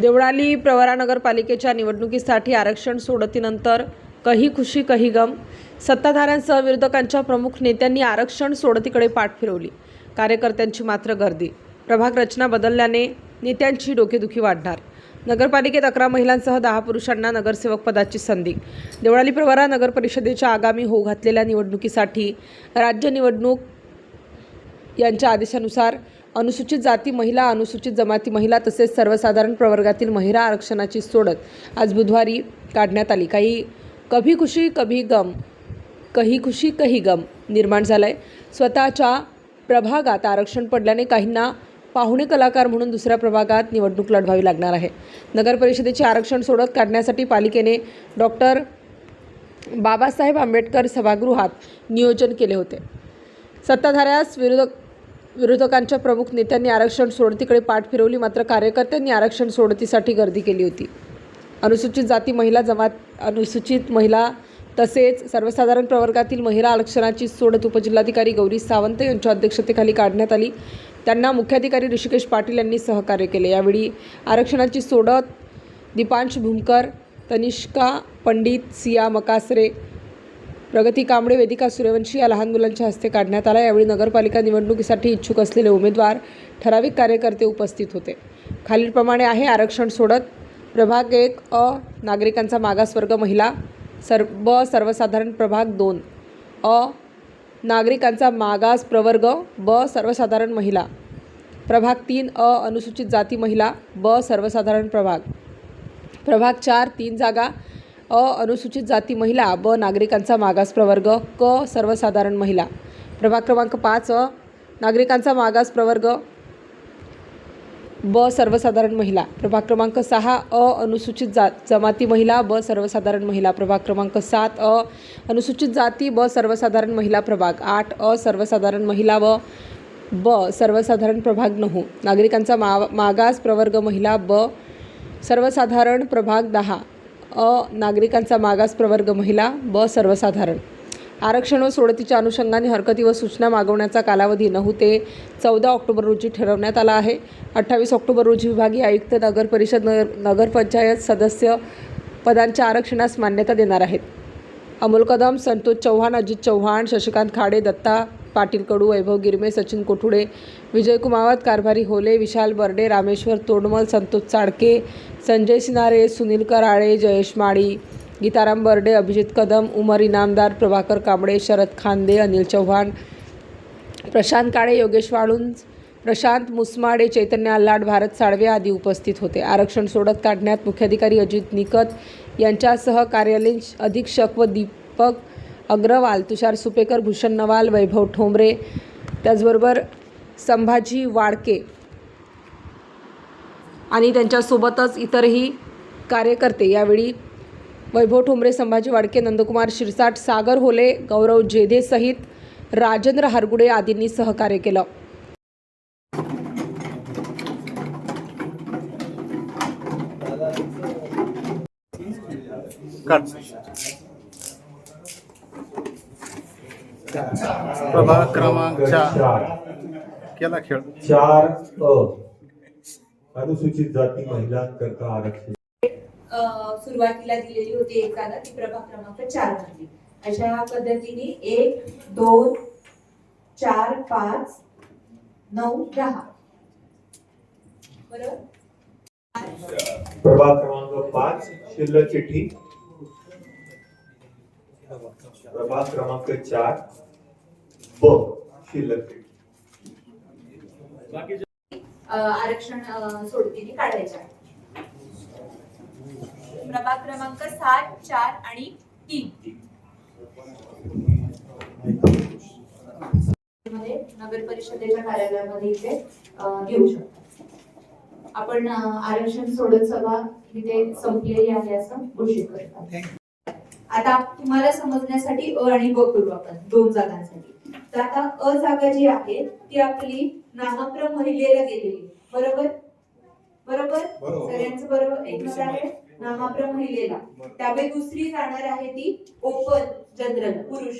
देवळाली प्रवरा नगरपालिकेच्या निवडणुकीसाठी आरक्षण सोडतीनंतर कही खुशी कही गम. सत्ताधाऱ्यांसह विरोधकांच्या प्रमुख नेत्यांनी आरक्षण सोडतीकडे पाठ फिरवली. कार्यकर्त्यांची मात्र गर्दी. प्रभाग रचना बदलल्याने नेत्यांची डोकेदुखी वाढणार. नगरपालिकेत अकरा महिलांसह दहा पुरुषांना नगरसेवक पदाची संधी. देवळाली प्रवरा नगर परिषदेच्या आगामी होऊ घातलेल्या निवडणुकीसाठी राज्य निवडणूक यांच्या आदेशानुसार अनुसूचित जाती महिला अनुसूचित जमाती महिला तसेच सर्वसाधारण प्रवर्गातील महिला आरक्षणाची सोडत आज बुधवारी काढण्यात आली. काही कभी खुशी कभी गम कही खुशी कही गम निर्माण झालं आहे स्वतःच्या प्रभागात आरक्षण पडल्याने काहींना पाहुणे कलाकार म्हणून दुसऱ्या प्रभागात निवडणूक लढवावी लागणार आहे. नगर परिषदेचे आरक्षण सोडत काढण्यासाठी पालिकेने डॉक्टर बाबासाहेब आंबेडकर सभागृहात नियोजन केले होते. सत्ताधाऱ्यास विरोधक विरोधकांच्या प्रमुख नेत्यांनी आरक्षण सोडतीकडे पाठ फिरवली मात्र कार्यकर्त्यांनी आरक्षण सोडतीसाठी गर्दी केली होती. अनुसूचित जाती महिला जमात अनुसूचित महिला तसेच सर्वसाधारण प्रवर्गातील महिला आरक्षणाची सोडत उपजिल्हाधिकारी गौरी सावंत यांच्या अध्यक्षतेखाली काढण्यात आली. त्यांना मुख्याधिकारी ऋषिकेश पाटील यांनी सहकार्य केले. यावेळी आरक्षणाची सोडत दीपांश भूमकर तनिष्का पंडित सिया मकासरे प्रगती कांबळे वेदिका सूर्यवंशी या लहान मुलांच्या हस्ते काढण्यात आला. यावेळी नगरपालिका निवडणुकीसाठी इच्छुक असलेले उमेदवार ठराविक कार्यकर्ते उपस्थित होते. खालीलप्रमाणे आहे आरक्षण सोडत प्रभाग एक अ नागरिकांचा मागासवर्ग महिला सर ब सर्वसाधारण प्रभाग दोन अ नागरिकांचा मागास प्रवर्ग ब सर्वसाधारण महिला प्रभाग तीन अ अनुसूचित जाती महिला ब सर्वसाधारण प्रभाग. प्रभाग चार तीन जागा अ अनुसूचित जाती महिला ब नागरिकांचा मागास प्रवर्ग क सर्वसाधारण महिला. प्रभाग क्रमांक पाच अ नागरिकांचा मागास प्रवर्ग ब सर्वसाधारण महिला. प्रभाग क्रमांक सहा अ अनुसूचित जा जमाती महिला ब सर्वसाधारण महिला. प्रभाग क्रमांक सात अ अनुसूचित जाती ब सर्वसाधारण महिला प्रभाग. आठ अ सर्वसाधारण महिला व ब सर्वसाधारण प्रभाग नऊ. नागरिकांचा मा मागास प्रवर्ग महिला ब सर्वसाधारण प्रभाग दहा. अ नागरिकांचा मागास प्रवर्ग महिला ब सर्वसाधारण. आरक्षण व सोडतीच्या अनुषंगाने हरकती व सूचना मागवण्याचा कालावधी नऊ ते चौदा ऑक्टोबर रोजी ठरवण्यात आला आहे. अठ्ठावीस ऑक्टोबर रोजी विभागीय आयुक्त नगर परिषद नगर नगरपंचायत सदस्य पदांच्या आरक्षणास मान्यता देणार आहेत. अमोल कदम संतोष चव्हाण अजित चव्हाण शशिकांत खाडे दत्ता पाटील कडू वैभव गिरमे सचिन कोठुडे विजय कुमावत कारभारी होले विशाल बर्डे रामेश्वर तोडमल संतोष चाडके संजय सिनारे सुनील कराळे जयेश माळी गीताराम बर्डे अभिजित कदम उमर इनामदार प्रभाकर कांबळे शरद खांदे अनिल चव्हाण प्रशांत काळे योगेश वाळुंज प्रशांत मुसमाडे चैतन्य आल्हाड भारत साळवे आदी उपस्थित होते. आरक्षण सोडत काढण्यात मुख्याधिकारी अजित निकत यांच्यासह कार्यालयीन अधीक्षक व दीपक अग्रवाल तुषार सुपेकर भूषण नवाल वैभव ठोंबरे त्याचबरोबर संभाजी वाडके. आणि त्यांच्यासोबतच इतरही कार्यकर्ते. यावेळी वैभव ठोंबरे संभाजी वाडके नंदकुमार शिरसाट सागर होले गौरव जेधेसहित राजेंद्र हरगुडे आदींनी सहकार्य केलं. कट प्रभाग क्रमांक चार. केला खेळ. चार अ अनुसूचित जाती महिलांकरता आरक्षण. सुरुवातीला दिलेली होती एक जागा ती प्रभाग क्रमांक चारमध्ये अशा पद्धतीने एक दोन चार पाच नऊ दहा. बरोबर प्रभाग क्रमांक पाच शिल्लक चिठ्ठी. प्रभाग क्रमांक चार ब शिल्लक आरक्षण सोडतीने काढायचे. आहे. प्रभाग क्रमांक सात चार आणि तीन. मध्ये नगर परिषदेच्या कार्यालयामध्ये इथे घेऊ शकतो. आपण आरक्षण सोडत सभा इथे संपलेली आहे असं घोषित करतात. आता तुम्हाला समजण्यासाठी अ आणि ब करू आपण दोन जागांसाठी. तर आता अ जागा जी आहे ती आपली नामक्रम महिलेला गेलेली. बरोबर? बरोबर? सगळ्यांचं बरोबर? एकमत आहे. नामाप्रम महिलेला. त्यामुळे दुसरी जाणार आहे ती ओपन जनरल पुरुष.